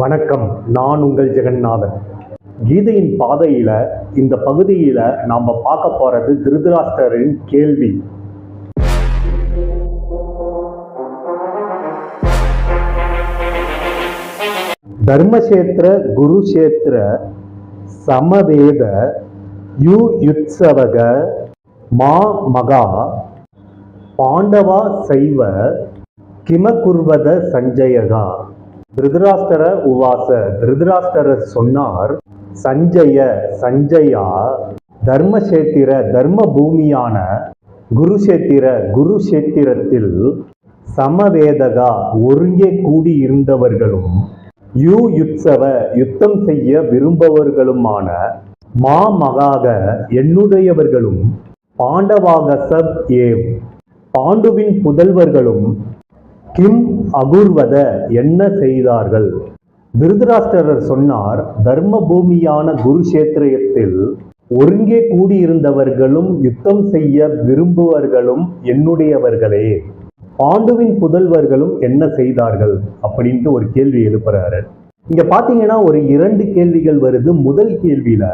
வணக்கம் நான் உங்கள் ஜெகநாதன் கீதையின் பாதையில் இந்த பகுதியில் நாம் பார்க்க போகிறது திருதராஷ்டரின் கேள்வி. தர்மசேத்திர குருஷேத்திர சமவேத யு யுத்சவக மா மகா பாண்டவா சைவ கிமகுர்வத சஞ்சயகா. திருதராஷ்டர உவாச திருதராஷ்டரர் சொன்னார் சஞ்சய சஞ்சயா தர்மசேத்திர தர்ம பூமியான குருஷேத்திர குருஷேத்திரத்தில் சமவேதகா ஒருங்கே கூடியிருந்தவர்களும் யூ யுத்சவ யுத்தம் செய்ய விரும்பவர்களுமான மாமகாக என்னுடையவர்களும் பாண்டவாக சப் ஏவ் பாண்டுவின் புதல்வர்களும் கிம் அகுர்வத என்ன செய்தார்கள்? திருதராஷ்டிரர் சொன்னார் தர்ம பூமியான குருஷேத்திரத்தில் ஒருங்கே கூடியிருந்தவர்களும் யுத்தம் செய்ய விரும்புவர்களும் என்னுடையவர்களே. பாண்டுவின் புதல்வர்களும் என்ன செய்தார்கள்? அப்படின்ட்டு ஒரு கேள்வி எழுப்புறாரு. இங்க பாத்தீங்கன்னா ஒரு இரண்டு கேள்விகள் வருது. முதல் கேள்வியில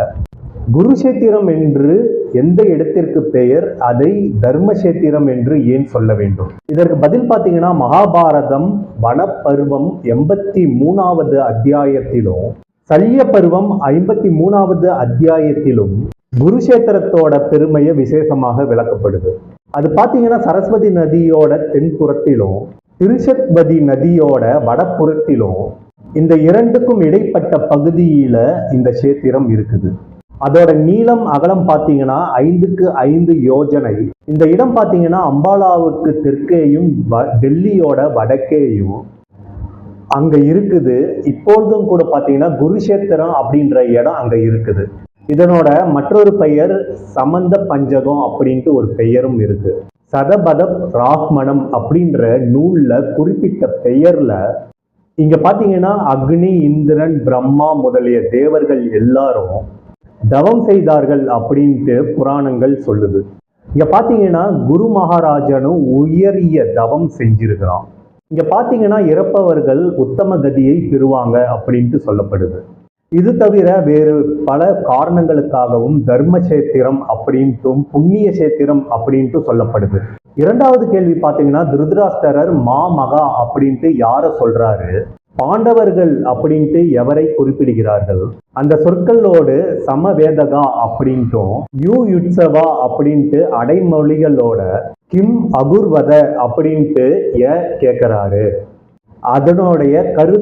குருஷேத்திரம் என்று எந்த இடத்திற்கு பெயர் அதை தர்மசேத்திரம் என்று ஏன் சொல்ல வேண்டும்? இதற்கு பதில் பார்த்தீங்கன்னா மகாபாரதம் வனப்பருவம் எண்பத்தி மூணாவது அத்தியாயத்திலும் சல்ய பருவம் ஐம்பத்தி மூணாவது அத்தியாயத்திலும் குருஷேத்திரத்தோட பெருமையை விசேஷமாக விளக்கப்படுது. அது பார்த்தீங்கன்னா சரஸ்வதி நதியோட தென்புறத்திலும் திருஷத்வதி நதியோட வடப்புறத்திலும் இந்த இரண்டுக்கும் இடைப்பட்ட பகுதியில இந்த சேத்திரம் இருக்குது. அதோட நீளம் அகலம் பார்த்தீங்கன்னா ஐந்துக்கு ஐந்து யோஜனை. இந்த இடம் பார்த்தீங்கன்னா அம்பாலாவுக்கு தெற்கேயும் வ- டெல்லியோட வடக்கேயும் அங்க இருக்குது. இப்பொழுதும் கூட பார்த்தீங்கன்னா குருஷேத்திரம் அப்படின்ற இடம் அங்க இருக்குது. இதனோட மற்றொரு பெயர் சமந்த பஞ்சகம் அப்படின்ட்டு ஒரு பெயரும் இருக்கு. சதபத பிராக்மணம் அப்படின்ற நூல்ல குறிப்பிட்ட பெயர்ல இங்க பாத்தீங்கன்னா அக்னி இந்திரன் பிரம்மா முதலிய தேவர்கள் எல்லாரும் தவம் செய்தார்கள் அப்படின்ட்டு புராணங்கள் சொல்லுது. இங்க பாத்தீங்கன்னா குரு மகாராஜனும் உயரிய தவம் செஞ்சிருக்கிறான். இங்க பாத்தீங்கன்னா இறப்பவர்கள் உத்தம கதியை பெறுவாங்க அப்படின்ட்டு சொல்லப்படுது. இது தவிர வேறு பல காரணங்களுக்காகவும் தர்ம சேத்திரம் அப்படின்ட்டும் புண்ணிய சேத்திரம் அப்படின்ட்டு சொல்லப்படுது. இரண்டாவது கேள்வி பார்த்தீங்கன்னா திருதராஷ்டரர் மாமகா அப்படின்ட்டு யார சொல்றாரு? பாண்டவர்கள் அப்படின்ட்டு எவரை குறிப்பிடுகிறார்கள்? அந்த சொற்களோடு சமவேதகா அப்படின்ட்டும். யூ யுட்சவா அப்படின்ட்டு அடைமொழிகளோட கிம் அகுர்வத அப்படின்ட்டு ஏ கேட்கிறாரு அதனுடைய கரு